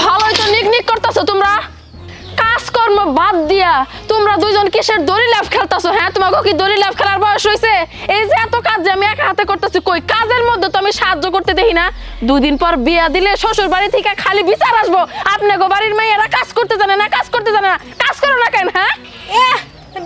ভালোই তো নিকনিক করতেছো তোমরা। কাজকর্ম বাদ দিয়া তোমরা দুইজন কিসের দড়ি লাভ খেলতেছো হ্যাঁ? তোমাকে কি দড়ি লাভ খেলার বয়স হয়েছে এই যে এত কাজ আমি একা হাতে করতেছি, কই? কাজের মধ্যে তো আমি সাহায্য করতে দেখি না। দুদিন পর বিয়া দিলে শ্বশুর বাড়ি থেকে খালি বিচার আসব। আপনাকে বাড়ির মেয়েরা কাজ করতে জানে না, কাজ করতে জানে না। কাজ করো না কেন হ্যাঁ?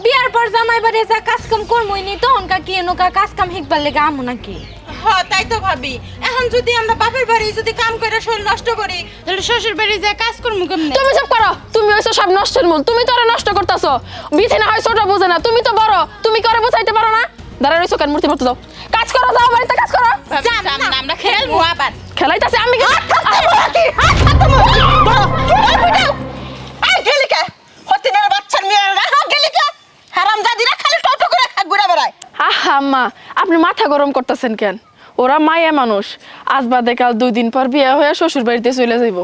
বিয়ার পর জামাই বাড়ি যা কাজ কাম করমই নি তখন কা কি এনুকা কাজ কাম হিকবার লেগে আমু নাকি হ্যাঁ তাই তো ভাবি এখন যদি আমরা বাপের বাড়ি যদি কাম করে শরীর নষ্ট করি তাহলে শ্বশুর বাড়ি যে কাজ করব কেমনে তুমি সব করো তুমি হইছো সব নষ্টের মূল তুমি তো ওরা নষ্ট করতেছো বিথি না হয় ছোট বুঝে না তুমি তো বড় তুমি করে বুঝাইতে পারো না দাঁড়া রইছো কেন মূর্তি মতো যাও কাজ করো যাও বাড়িতে কাজ করো আমরা খেলব আবার খেলাইতাছে আমি বাচ্চার মেয়েরা হ্যাঁ গেলিকা হারাম দাদিরা খালি টোটো করে ঘুরে বেড়ায়। আহা আম্মা আপনি মাথা গরম করতেছেন কেন? ওরা মায়া মানুষ। আজ বাদে কাল দুই দিন পর বিয়ে হয়ে শ্বশুর বাড়িতে চলে যাইব।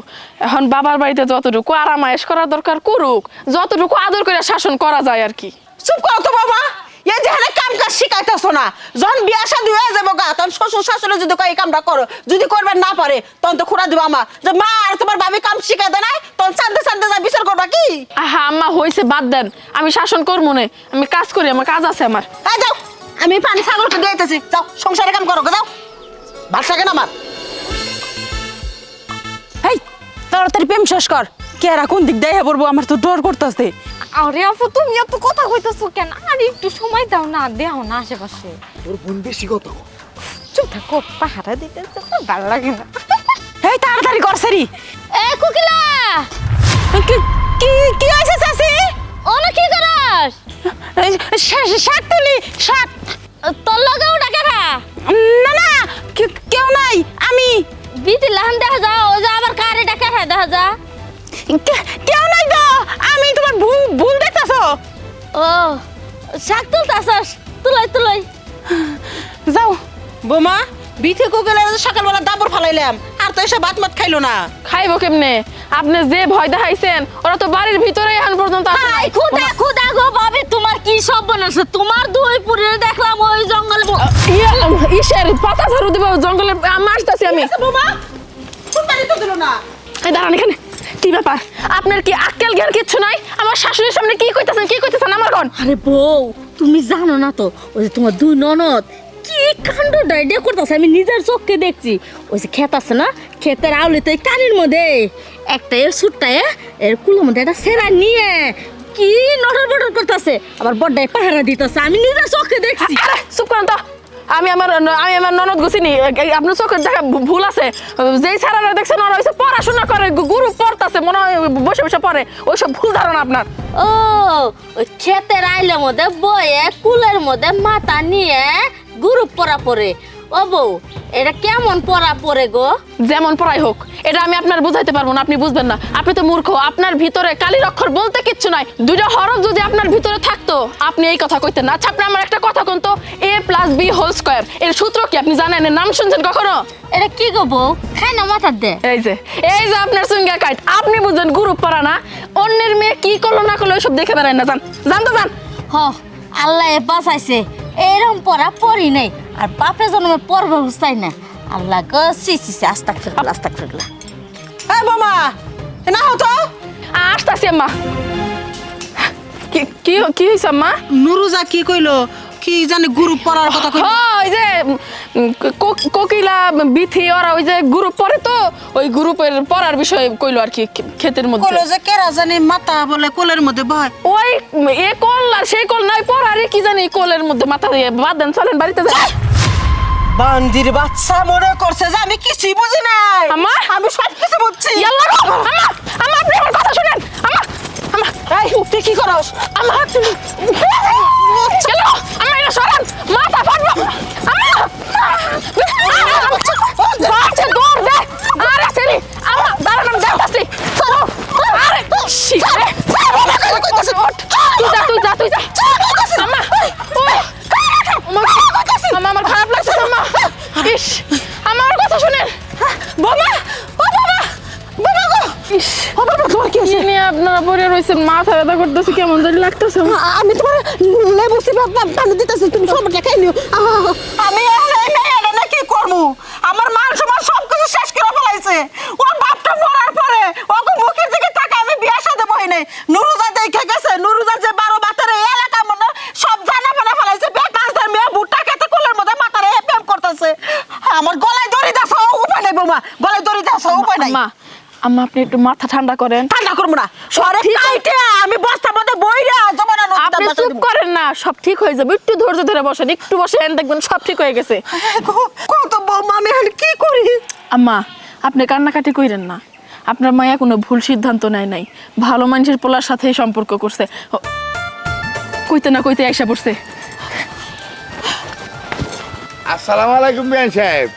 এখন বাবার বাড়িতে যতটুকু আরামায়েশ করা দরকার করুক যতটুকু আদর করে শাসন করা যায় আর কি। চুপ করো তো বাবা এই যে হারে কাম কাজ শিখাইতেছো না যখন বিয়া শাদী হয়ে যাব গা তখন শ্বশুর শাশুড়ি যদি কয় এই কামটা করো যদি করবে না পারে তখন তো খুঁড়া দিব আমা যে মা আর তোমার ভাবি কাম শিখাই দেয় না তখন চান্দে চান্দে যা বিচার করবা কি? আহা আম্মা হয়েছে বাদ দেন। আমি শাসন করব না আমি কাজ করি আমার কাজ আছে আমার। হ্যাঁ যাও আমি পানি ছাগলকে দিয়েতেছি যাও সংসারে কাম করো গো, যাও। ভাষা কেন আমার? এই তাড়াতাড়ি প্রেম শেষ কর। কে আর কোন দিক দেয় পড়ব? আমার তো ডর করতেছে। আরে আপু তুমি এত কথা কইতাছো কেন? আর একটু সময় দাও না দেও না আশেপাশে। তোর বোন বেশি কত চুপ থাকো পাহারা দিতে তো ভালো লাগে না। এই তাড়াতাড়ি কর সেরি। এ কুকিলা! কি কি হয়েছে চাষি ওনা কি করাস? শাক তুলি শাক। তোর লগেও ডাকে না না না কেউ নাই আমি। বিতি লাহান দেখা যা ও যা আবার কারে ডাকে না দেখা যা। কেউ নাই তো আমি তোমার ভুল ভুল দেখতেছো? ও শাক তুলতাছস। তুলই তুলই। যাও। বোমা বিথে কোকেলে সকালবেলা দাবর ফালাইলাম আর তো এসব ভাত মাত খাইলো না। খাইবো কেমনে? আপনি যে ভয় দেখাইছেন ওরা তো বাড়ির ভিতরে এখন পর্যন্ত। আই খুদা খুদা গো বাবে তোমার কি সব বনাছে তোমার দুই পুরে দেখলাম ওই জঙ্গলে ব- ইয়ে, পাতা ঝাড়ু দিব জঙ্গলে আমি আসতেছি আমি। বোমা। তো দিল না? এই দাঁড়ান এখানে। কি ব্যাপার? আপনার কি আক্কেল জ্ঞান কিচ্ছু নাই? আমার শাশুড়ির সামনে কি কইতেছেন কি কইতেছেন আমার কোন আরে বউ তুমি জানো না তো ওই যে তোমার দুই ননদ কি কাণ্ড ডাইডিয়া করতেছে আমি নিজের চোখকে দেখছি। ওই যে ক্ষেত আছে না ক্ষেতের আউলিতে কানির মধ্যে একটা এর সুটটা এর কুলোর মধ্যে একটা সেরা নিয়ে কি নটর বটর করতেছে আবার বড্ডায় পাহারা দিতেছে আমি নিজের চোখে দেখছি। চুপ করেন তো। আমি আমার আমি আমার ননদ গুছিনি আপনার চোখের দেখা ভুল আছে। যেই স্যারেরা দেখছেন ওরা ওইসব পড়াশোনা করে গুরু পড়তাছে, মনে হয় বসে বসে পড়ে। ওইসব ভুল ধারণা আপনার। ও, ওই ক্ষেতের আইলের মধ্যে বয়ে, কুলের মধ্যে মাথা নিয়ে গুরু পড়া পরে ও বউ এটা কেমন পরা পরে গো? যেমন পড়াই হোক এটা আমি আপনার বুঝাইতে পারব না আপনি বুঝবেন না। আপনি তো মূর্খ আপনার ভিতরে কালির অক্ষর বলতে কিচ্ছু নাই। দুইটা হরফ যদি আপনার ভিতরে থাকতো আপনি এই কথা কইতেন না। আচ্ছা আপনি আমার একটা কথা কোন তো A plus B whole square এর সূত্র কি? আপনি জানেন এর নাম শুনছেন কখনো? এটা কি গো বউ? খাই না মাথার দে। এই যে এই যে আপনার সুইঙ্গা কাইট। আপনি বুঝবেন গ্রুপ পড়া না। অন্যের মেয়ে কি করল না করল ওইসব দেখে বেড়ায় না জান জান তো জান হ আল্লাহ এ বাঁচাইছে। এরকম পড়া পড়ি নাই। আর বাপে জন্মে পড়বে বুঝতাই না। আল্লাহ গো সি সি সি আস্তাক ফিরলা আস্তাক ফিরলা এই বোমা না হতো? আসতাছি আম্মা। কি কি আম্মা? নুরুজা কি কইলো? কি জানি গ্রুপ পড়ার কথা কইলো। হ্যাঁ, ওই যে কোকিলা বিথি ওরা ওই যে গ্রুপ পড়ে তো ওই গ্রুপের পড়ার বিষয়ে কইলো আর কি ক্ষেতের মধ্যে। কইলো যে কেরা জানি মাথা বলে কোলের মধ্যে বয়। ওই এ কল আর সেই কল নাই পড়ারে কি জানি কলের মধ্যে মাথা দিয়ে বাদ দেন চলেন বাড়িতে যাই বান্দির বাচ্চা মনে করছে যে আমি কিছুই বুঝি নাই। আমার? আমি সব কিছু বুঝছি। ইয়াল্লা গো, আমার আমার আপনি আমার কথা শুনেন। আমার আমার। এই তুই কি করছ আমার তুমি আপনারা পরে রয়েছেন মাথা ব্যথা করতেছে কেমন জানি লাগতেছে আমার। আমি তোমার লেবু সিবা পানি দিতেছি তুমি সবটা খাই নিও। আমি না কি করব? আমার মান সম্মান ওর বাপটা মরার পরে ওকে মুখের দিকে তাকা আমি বিয়া সাথে বই নাই। নুরুজা দেখে গেছে নুরুজা যে বারো বাতারে এই এলাকা মনে সব জানা বানা ফেলাইছে বেকার মেয়ে ভুট্টা খেতে কোলের মধ্যে মাথারে প্রেম করতেছে। আমার গলায় দড়ি দাস উপায় নাই বৌমা গলায় দড়ি দাস উপায় নাই। আম্মা আম্মা আপনি একটু মাথা ঠান্ডা করেন। ঠান্ডা করব না। সরে কাইটে আমি বস্তার মধ্যে বইরা জমানা আপনি চুপ করেন না সব ঠিক হয়ে যাবে। একটু ধৈর্য ধরে বসেন একটু বসেন দেখবেন সব ঠিক হয়ে গেছে। কত বৌমা আমি এখন কি করি? আম্মা আপনি কান্নাকাটি কইরেন না। আপনার মায়া কোনো ভুল সিদ্ধান্ত নেয় নাই। ভালো মানুষের পোলার সাথে সম্পর্ক করছে। কইতে না কইতে আইসা পড়ছে। আসসালামু আলাইকুম বিয়ান সাহেব।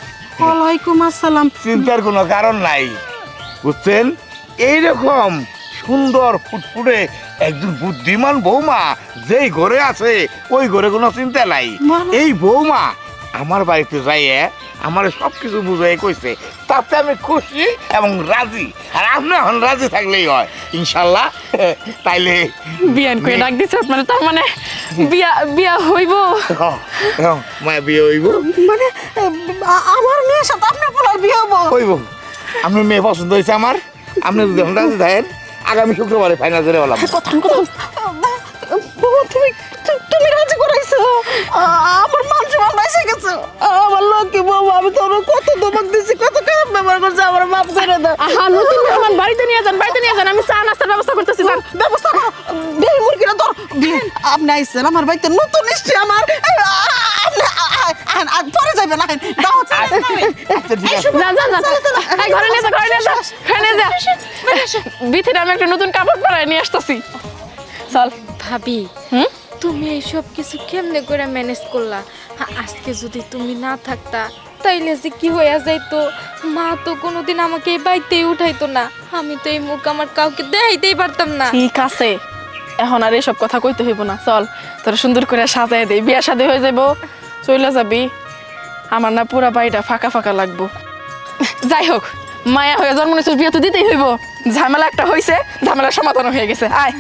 ওয়ালাইকুম আসসালাম। চিন্তার কোনো কারণ নাই। বুঝছেন? এইরকম সুন্দর ফুটফুটে একজন বুদ্ধিমান বৌমা যেই ঘরে আছে ওই ঘরে কোনো চিন্তা নাই? এই বৌমা আমার বাড়িতে যাইয়ে আমার সব কিছু বুঝাই কইছে তাতে আমি খুশি এবং রাজি। আর আপনি এখন রাজি থাকলেই হয়। ইনশাল্লাহ তাইলে বিয়ান করে ডাক দিছে আপনার তার মানে বিয়া বিয়া হইব। মায়া বিয়ে হইব। মানে আমার মেয়ের সাথে আপনার পোলার বিয়ে হব হইব। আপনার মেয়ে পছন্দ হয়েছে আমার। আপনি যদি এখন রাজি থাকেন আগামী শুক্রবারে ফাইনাল করে বললাম কথা কথা বউ তুমি তুমি রাজি করাইছো? আমার মান সম্মান বেঁচে গেছে। আমার লক্ষ্মী বউ আমি তোর কত দমক দিছি কত খারাপ ব্যবহার করছে আমার মাপ করে দাও। আহা নতুন মেহমান বাড়িতে নিয়ে যান বাড়িতে নিয়ে যান আমি চা নাস্তার ব্যবস্থা করতেছি যান ব্যবস্থা করো বিয়ে মুরগিরা ধর। আপনি আমার বাড়িতে নতুন এসছে আমার। আপনি পরে যাবেন দাও যান যান যান। ঘরে নিয়ে যা ঘরে নিয়ে যা ঘরে নিয়ে যা। বিথির আমি একটা নতুন কাপড় নিয়ে আসতেছি। চল। ভাবি হুম? তুমি এই সব কিছু কেমনে করে ম্যানেজ করলা? আজকে যদি তুমি না থাকতা তাইলে যে কি হইয়া যাইতো? মা তো কোনোদিন আমাকে এই বাড়িতেই উঠাইতো না। আমি তো এই মুখ আমার কাউকে দেখাইতেই পারতাম না। ঠিক আছে। এখন আর এসব কথা কইতে হইব না। চল তোর সুন্দর করে সাজাই দেই। বিয়া শাদী হয়ে যাব চলে যাবি। আমার না পুরা বাড়িটা ফাঁকা ফাঁকা লাগবো। যাই হোক। মায়া হয়ে জন্ম নিয়েছিস, বিয়ে তো দিতেই হইব। ঝামেলা একটা হয়েছে ঝামেলা সমাধান হয়ে গেছে। আয়।